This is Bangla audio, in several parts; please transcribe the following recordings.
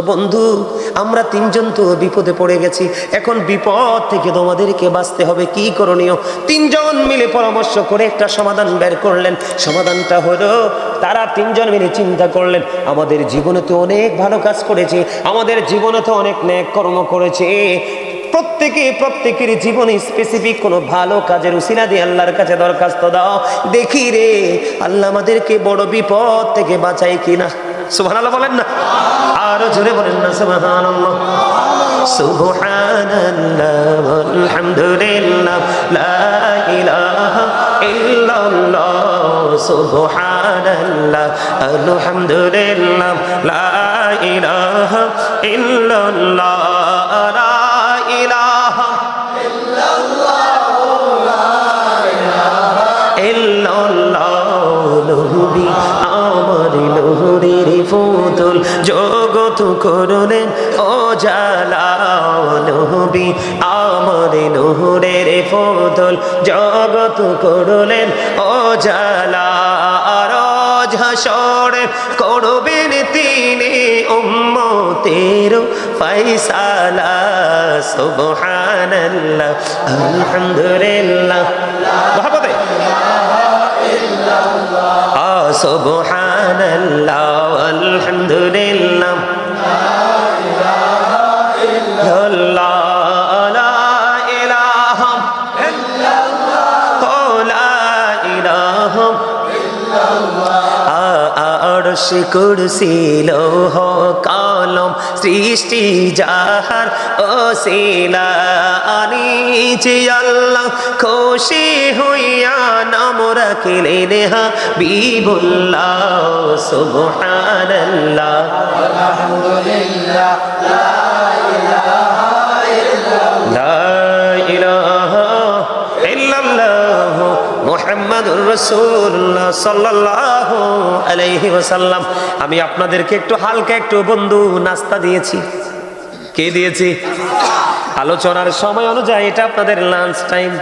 বন্ধু, আমরা তিনজন তো বিপদে পড়ে গেছি। এখন বিপদ থেকে তোমাদেরকে বাঁচতে হবে, কি করণীয়? তিনজন মিলে পরামর্শ করে একটা সমাধান বের করলেন। সমাধানটা হলো, তারা তিনজন মিলে চিন্তা করলেন, আমাদের জীবনে তো অনেক ভালো কাজ করেছে, আমাদের জীবনে তো অনেক ন্যাক কর্ম করেছে। প্রত্যেকে, প্রত্যেকের জীবনে স্পেসিফিক কোনো ভালো কাজের উসিলা দিয়ে আল্লাহর কাছে দরখাস্ত দাও। দেখি রে, আল্লাহ আমাদেরকে বড় বিপদ থেকে বাঁচাই কিনা। সুবহানাল্লাহ বলেন না। আরও জোরে বলেন না, সুবহানাল্লাহ। সুবহানাল্লাহ, আলহামদুলিল্লাহ, লা ইলাহা ইল্লাল্লাহ, সুবহানাল্লাহ, আলহামদুলিল্লাহ, লা ইলাহা ইল্লাল্লাহ, লা ইলাহা ইল্লাল্লাহ নবী আমার নহরের ফুতুল জগত করলেন, ও জালা নবী, আমার নহরের ফুতুল জগত করলেন, ও জালা করবেন তিনি উম্মতের ফয়সালা, সুবহানাল্লাহ, আলহামদুলিল্লাহ। আরশ কুরসি লৌহ কলম সৃষ্টি যাহার ওসিলা আনিছি আল্লাহ খুশি হইয়া নাম রাখিলে নেহা বিবুল্লাহ, সুবহানাল্লাহ। লা মুহাম্মাদুর আমি আপনাদেরকে একটু হালকা একটু বন্ধু নাস্তা দিয়েছি। কে দিয়েছি? আলোচনার সময় অনুযায়ী এটা আপনাদের লাঞ্চ টাইম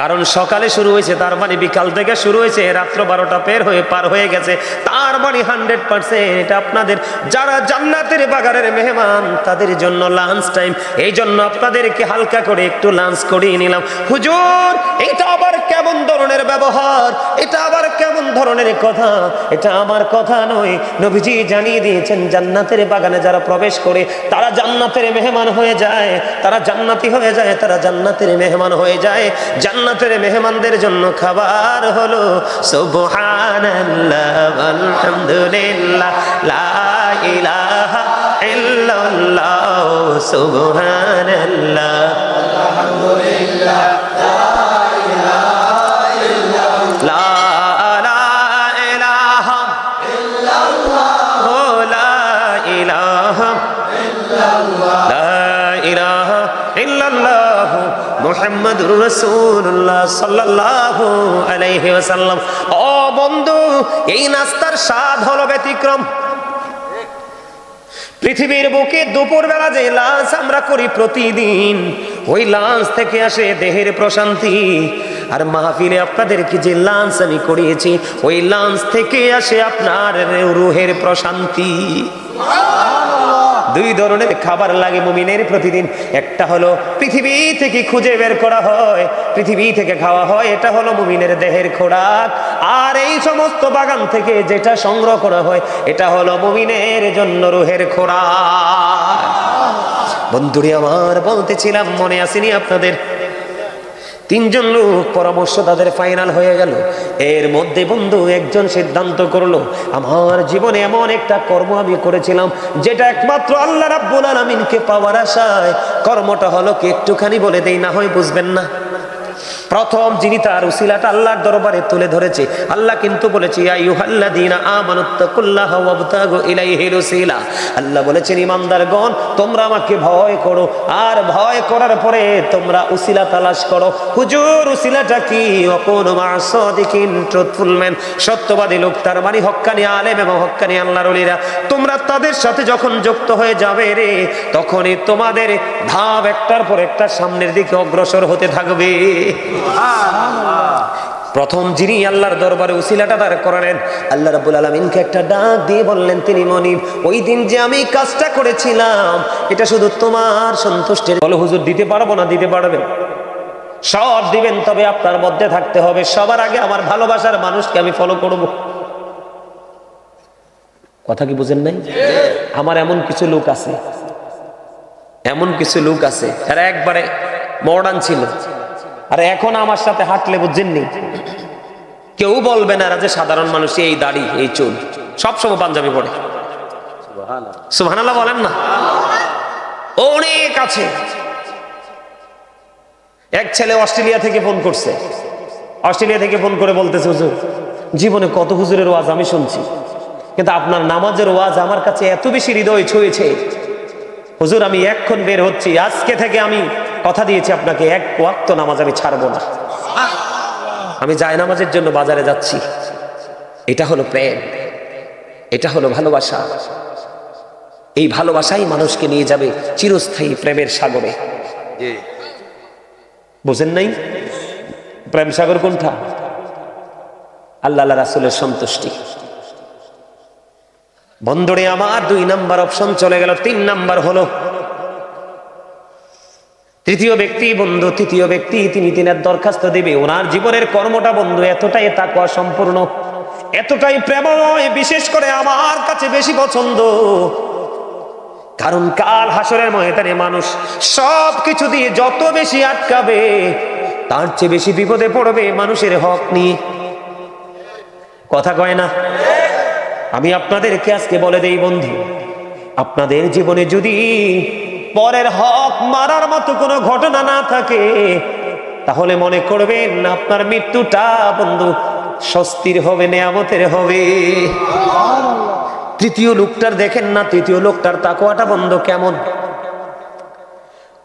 কারণ সকালে শুরু হয়েছে, তার মানে বিকাল থেকে শুরু হয়েছে, রাত্র বারোটা পের হয়ে, পার হয়ে গেছে। তার মানে হান্ড্রেড পার্সেন্ট এটা আপনাদের, যারা জান্নাতের বাগানের মেহমান, তাদের জন্য লাঞ্চ টাইম এই জন্য আপনাদেরকে হালকা করে একটু লাঞ্চ করিয়ে নিলাম। হুজুর, এটা আবার কেমন ধরনের ব্যবহার? এটা আবার কেমন ধরনের কথা? এটা আমার কথা নয়। নবীজি জানিয়ে দিয়েছেন, জান্নাতের বাগানে যারা প্রবেশ করে, তারা জান্নাতের মেহমান হয়ে যায়। তারা জান্নাতি হয়ে যায়, তারা জান্নাতের মেহমান হয়ে যায়। জান্নাতের মেহমানদের জন্য খাবার হলো সুবহানাল্লাহ আলহামদুলিল্লাহ লা ইলাহা ইল্লাল্লাহ সুবহানাল্লাহ। লা এই নাস্তার স্বাদ ব্যতিক্রম। পৃথিবীর বুকে দুপুরবেলা যে লাঞ্চ আমরা করি প্রতিদিন, ওই লাঞ্চ থেকে আসে দেহের প্রশান্তি। আর মাহফিলে আপনাদেরকে যে লাঞ্চ আমি করিয়েছি, ওই লাঞ্চ থেকে আসে আপনার রুহের প্রশান্তি। দুই ধরনের খাবার লাগে মুমিনের প্রতিদিন। একটা হলো পৃথিবী থেকে খুঁজে বের করা হয়, পৃথিবী থেকে খাওয়া হয়, এটা হলো মুমিনের দেহের খোরাক। আর এই সমস্ত বাগান থেকে যেটা সংগ্রহ করা হয়, এটা হলো মুমিনের জন্য রুহের খোরাক। বন্ধুরি, আমার বলতেছিলাম, মনে আসেনি আপনাদের? তিনজন লোক পরামর্শ তাদের ফাইনাল হয়ে গেল। এর মধ্যে বন্ধু একজন সিদ্ধান্ত করল, আমার জীবনে এমন একটা কর্ম আমি করেছিলাম, যেটা একমাত্র আল্লাহ রাব্বুল আলামিনকে পাওয়ার আশায়। কর্মটা হলো কি একটুখানি বলে দেই, না হয় বুঝবেন না। প্রথম যিনি তার উসিলাটা আল্লাহর দরবারে তুলে ধরেছে, আল্লাহ কিন্তু বলেছে আল্লাহ বলেছেন, ইমানদারগণ, তোমরা আমাকে ভয় করো, আর ভয় করার পরে তোমরা উসিলা তালাশ করো। হুজুর, উসিলাটা কি? সত্যবাদী লোক, তার মানে হক্কানি আলেম এবং হক্কানি আল্লাহর ওলিরা। তোমরা তাদের সাথে যখন যুক্ত হয়ে যাবে রে, তখনই তোমাদের ধাপ একটার পর একটা সামনের দিকে অগ্রসর হতে থাকবে। প্রথম যিনি আল্লাহর দরবারে উসিলাটা দাঁড় করালেন, আল্লাহ রাব্বুল আলমিনকে একটা ডাক দিয়ে বললেন, তিনি মনিব ওই দিন যে আমি কাজটা করেছিলাম, এটা শুধু তোমার সন্তুষ্টের বলো, হুজুর, দিতে পারব না, দিতে পারবেন। সব দিবেন, তবে আপনার মধ্যে থাকতে হবে। সবার আগে আমার ভালোবাসার মানুষকে আমি ফলো করব। কথা কি বুঝেন নাই? আমার এমন কিছু লোক আছে, এমন কিছু লোক আছে এরা একবারে মডার্ন ছিল। আর এখন আমার সাথে হাঁটলে বুঝছেননি কেউ বলবে না যে সাধারণ মানুষ, এই দাড়ি, এই চুল সবসময় পাঞ্জাবি পড়ে সুবহানাল্লাহ বলেন না। অনেক আছে। এক ছেলে অস্ট্রেলিয়া থেকে ফোন করছে। অস্ট্রেলিয়া থেকে ফোন করে বলতেছে, হুজুর, জীবনে কত হুজুরের ওয়াজ আমি শুনছি। কিন্তু আপনার নামাজের ওয়াজ আমার কাছে এত বেশি হৃদয় ছুঁয়েছে। হুজুর, আমি এক্ষণ বের হচ্ছি। আজকে থেকে আমি কথা দিয়েছি আপনাকে এক ওয়াক্ত নামাজ আমি ছাড়বো না। আমি যায় নামাজের জন্য বাজারে যাচ্ছি। এটা হলো প্রেম। এটা হলো ভালোবাসা। এই ভালোবাসাই মানুষকে নিয়ে যাবে চিরস্থায়ী প্রেমের সাগরে। বুঝেন নাই? প্রেম সাগর কোনটা? আল্লাহ রাসুলের সন্তুষ্টি। বন্দরে আমার দুই নাম্বার অপশন চলে গেল তিন নাম্বার হলো তৃতীয় ব্যক্তি বন্ধু, তৃতীয় ব্যক্তি তিনি তিনের দরখাস্ত দেবে। ওনার জীবনের কর্মটা বন্ধু, এতটাই তাকওয়া সম্পূর্ণ, এতটাই প্রেমময়, বিশেষ করে আমার কাছে বেশি পছন্দ। কারণ কাল হাসরের ময়দানে মানুষ সব কিছু দিয়ে যত বেশি আটকাবে, তার চেয়ে বেশি বিপদে পড়বে মানুষের হক নিয়ে। কথা কয় না? আমি আপনাদেরকে আজকে বলে দেই বন্ধু, আপনাদের জীবনে যদি পরের হক মারার মতো কোনো ঘটনা না থাকে। তাহলে মনে করবেন, আপনার মৃত্যুটা বন্ধু স্বস্তির হবে, নেয়ামতের হবে। তৃতীয় লোকটার দেখেন না, তৃতীয় লোকটার তাকোয়াটা বন্ধ কেমন?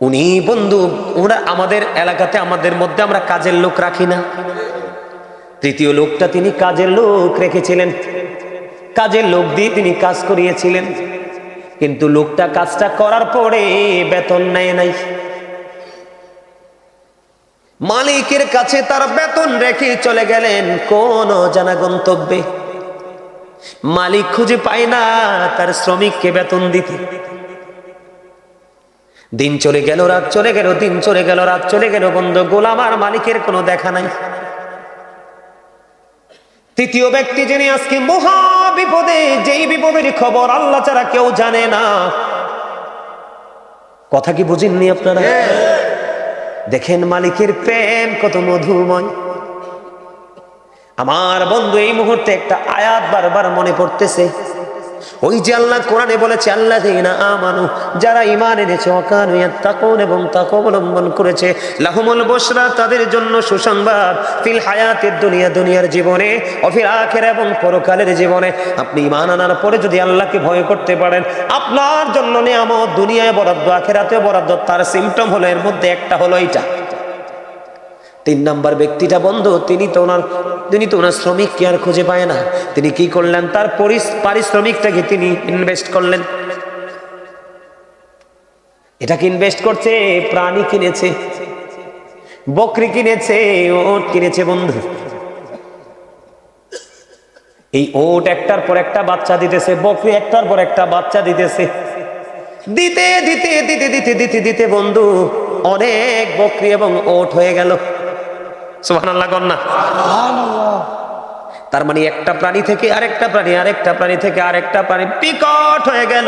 উনি বন্ধু ওরা আমাদের এলাকাতে, আমাদের মধ্যে আমরা কাজের লোক রাখি না। তৃতীয় লোকটা তিনি কাজের লোক রেখেছিলেন। কাজের লোক দিয়ে তিনি কাজ করিয়েছিলেন। কিন্তু লোকটা কাজটা করার পরে বেতন নেয় নাই। মালিকের কাছে তার বেতন রেখে চলে গেলেন কোন জানা গন্তব্যে মালিক খুঁজে পায় না তার শ্রমিককে বেতন দিতে। দিন চলে গেল, রাত চলে গেল, দিন চলে গেল, রাত চলে গেল, বন্ধ, গোলাম আর মালিকের কোনো দেখা নাই। তৃতীয় ব্যক্তি যিনি আজকে মহা বিপদে, যেই বিপদের খবর আল্লাহ ছাড়া কেউ জানে না। কথা কি বুঝেননি আপনারা? দেখেন মালিকের প্রেম কত মধুময়। আমার বন্ধু এই মুহূর্তে একটা আয়াত বারবার মনে পড়তেছে। ওই যে আল্লাহ কোরআনে বলেছে আল্লাহ আমানু, যারা ইমান এনেছে অকান তাকন এবং তাক অবলম্বন করেছে, লাহুমুল বসরা তাদের জন্য সুসংবাদ ফিল হায়াতের দুনিয়া, দুনিয়ার জীবনে অফির আখের এবং পরকালের জীবনে। আপনি ইমান আনার পরে যদি আল্লাহকে ভয় করতে পারেন, আপনার জন্য নিয়ামত, দুনিয়ায় বরাদ্দ, আখেরাতেও বরাদ্দ, তার সিমটম হলো, এর মধ্যে একটা হলো এইটা। তিন নাম্বার ব্যক্তিটা বন্ধু, তিনি তো ওনার তিনি তো ওনার শ্রমিককে আর খুঁজে পায় না? তিনি কি করলেন? তার পারিশ্রমিকটাকে তিনি ইনভেস্ট করলেন। এটাকে ইনভেস্ট করছে? প্রাণী কিনেছে। বকরি কিনেছে। ওট কিনেছে বন্ধু। এই ওট একটার পর একটা বাচ্চা দিতেছে, বকরি একটার পর একটা বাচ্চা দিতেছে। দিতে দিতে দিতে দিতে দিতে দিতে বন্ধু, অনেক বকরি এবং ওট হয়ে গেল। তার মানে একটা প্রাণী থেকে আরেকটা প্রাণী আরেকটা প্রাণী থেকে আরেকটা প্রাণী বিকট হয়ে গেল।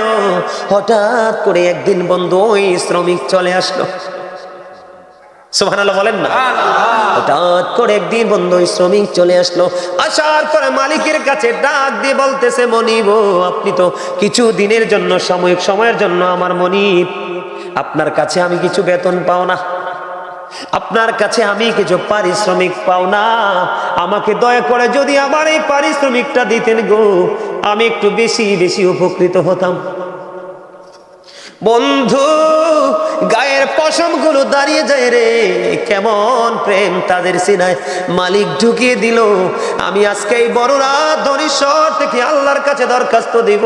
হঠাৎ করে একদিন বন্ধু ওই শ্রমিক চলে আসলো। বলেন না? হঠাৎ করে একদিন শ্রমিক চলে আসলো। মালিকের কাছে দিয়ে বলতেছে আপনি তো জন্য, সাময়িক সময়ের জন্য আমার আপনার কাছে আমি কিছু বেতন পাও না। আপনার কাছে আমি কিছু পারিশ্রমিক পাও না। আমাকে দয়া করে যদি আমার এই পারিশ্রমিকটা দিতেন গো, আমি একটু বেশি বেশি উপকৃত হতাম। বন্ধু গায়ের পশমগুলো দাঁড়িয়ে যায় রে। কেমন প্রেম তাদের সিনায়। মালিক ঢুকিয়ে দিল, আমি আজকে এই বড়রা ধনীশ্বর থেকে আল্লাহর কাছে দরখাস্ত দিব।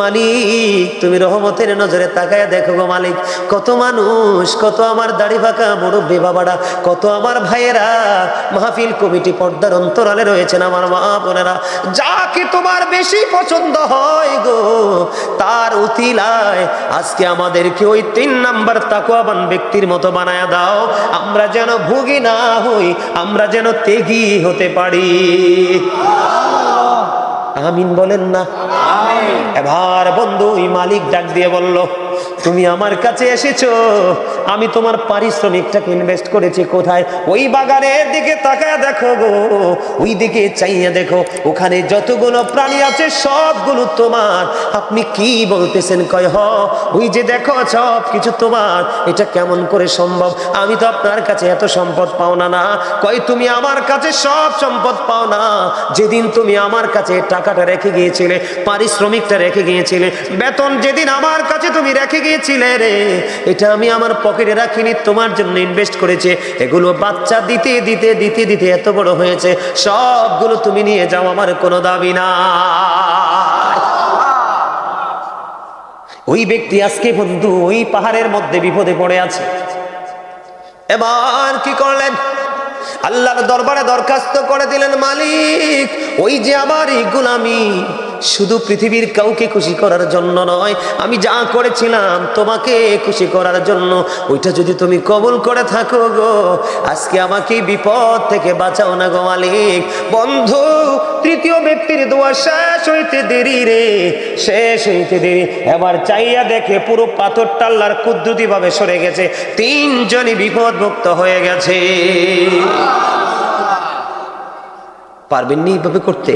মালিক, তুমি রহমতের নজরে তাকায় দেখো গো মালিক। কত মানুষ, কত আমার দাড়ি ফাঁকা মুরব্বী বাবারা, কত আমার ভাইয়েরা। মাহফিল কমিটি পর্দার অন্তরালে রয়েছেন আমার মা বোনেরা। যাকে তোমার বেশি পছন্দ হয় গো, তার উতিলায় আজকে আমাদেরকে ওই তিন নাম্বার তাকুয়াবান ব্যক্তির মতো বানায়া দাও। আমরা যেন ভুগি না হই আমরা যেন তেগি হতে পারি। আমিন বলেন না। এবার বন্ধু ওই মালিক ডাক দিয়ে বলল তুমি আমার কাছে এসেছ। আমি তোমার পারিশ্রমিকটাকে ইনভেস্ট করেছি কোথায়? ওই বাগানের দিকে তাকায় দেখো গো। ওই দিকে চাইয়া দেখো, ওখানে যতগুলো প্রাণী আছে, সবগুলো তোমার। আপনি কি বলতেছেন কয়, হ? ওই যে দেখো সব কিছু তোমার। এটা কেমন করে সম্ভব? আমি তো আপনার কাছে এত সম্পদ পাও না না। কয়, তুমি আমার কাছে সব সম্পদ পাও না। যেদিন তুমি আমার কাছে টাকাটা রেখে গিয়েছিলে, পারিশ্রমিকটা রেখে গিয়েছিলে, বেতন যেদিন আমার কাছে তুমি রেখে গিয়েছিলে রে। এটা আমি আমার পকেটে রাখিনি, তোমার জন্য ইনভেস্ট করেছে। এগুলো বাচ্চা দিতে দিতে দিতে দিতে এত বড় হয়েছে। সবগুলো তুমি নিয়ে যাও, আমার কোনো দাবি না। ওই ব্যক্তি আজকে বন্ধু ওই পাহাড়ের মধ্যে বিপদে পড়ে আছে। এবার কি করলেন? আল্লাহর দরবারে দরখাস্ত করে দিলেন মালিক। ওই যে আমার এই গুলামি শুধু পৃথিবীর কাউকে খুশি করার জন্য নয়, আমি যা করেছিলাম তোমাকে খুশি করার জন্য, ওইটা যদি তুমি কবুল করে থাকো গো। আজকে আমাকে বিপদ থেকে বাঁচাও না গো মালিক। বন্ধু, তৃতীয় ব্যক্তির দোয়া শেষ হইতে দেরি রে, শেষ হইতে দেরি। এবার চাইয়া দেখে পুরো পাথর টাল্লার কুদ্দুতি ভাবে সরে গেছে, তিনজনই বিপদমুক্ত হয়ে গেছে। পারবেননি এইভাবে করতে?